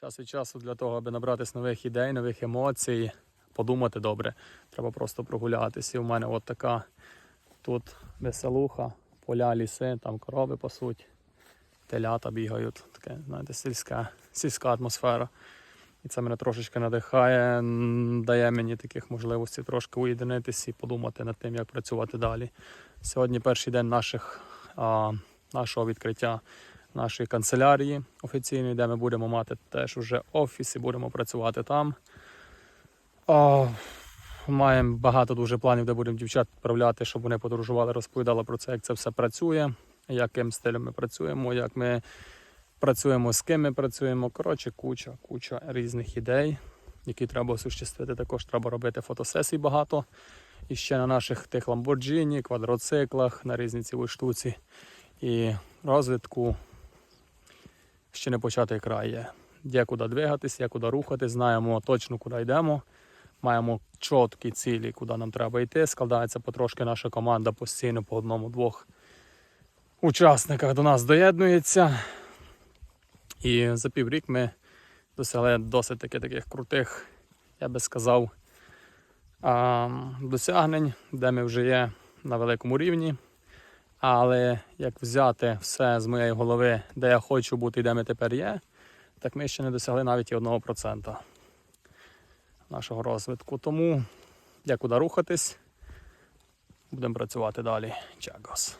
час від часу для того, аби набратись нових ідей, нових емоцій, подумати добре. Треба просто прогулятися. І у мене от така тут веселуха, поля, ліси, там корови пасуть, телята бігають. Таке, знаєте, сільська, сільська атмосфера. І це мене трошечки надихає, дає мені таких можливостей трошки уєдинитися і подумати над тим, як працювати далі. Сьогодні перший день наших, а, нашого відкриття нашої канцелярії офіційної, де ми будемо мати теж уже офіс і будемо працювати там. А, маємо багато дуже планів, де будемо дівчат відправляти, щоб вони подорожували, розповідали про це, як це все працює, яким стилем ми працюємо, як ми працюємо, з ким ми працюємо. Коротше, куча, куча різних ідей, які треба осуществити. Також треба робити фотосесій багато. І ще на наших тих ламборджині, квадроциклах, на різні цілій штуці. І розвитку ще не початий край є. Є куди двигатись, є куди рухатись, знаємо точно, куди йдемо. Маємо чіткі цілі, куди нам треба йти. Складається потрошки наша команда постійно по одному-двох учасниках до нас доєднується. І за піврік ми досягли досить таки таких крутих, я би сказав, досягнень, де ми вже є на великому рівні. Але як взяти все з моєї голови, де я хочу бути і де ми тепер є, так ми ще не досягли навіть і 1% нашого розвитку. Тому є куди рухатись. Будемо працювати далі. Чагос.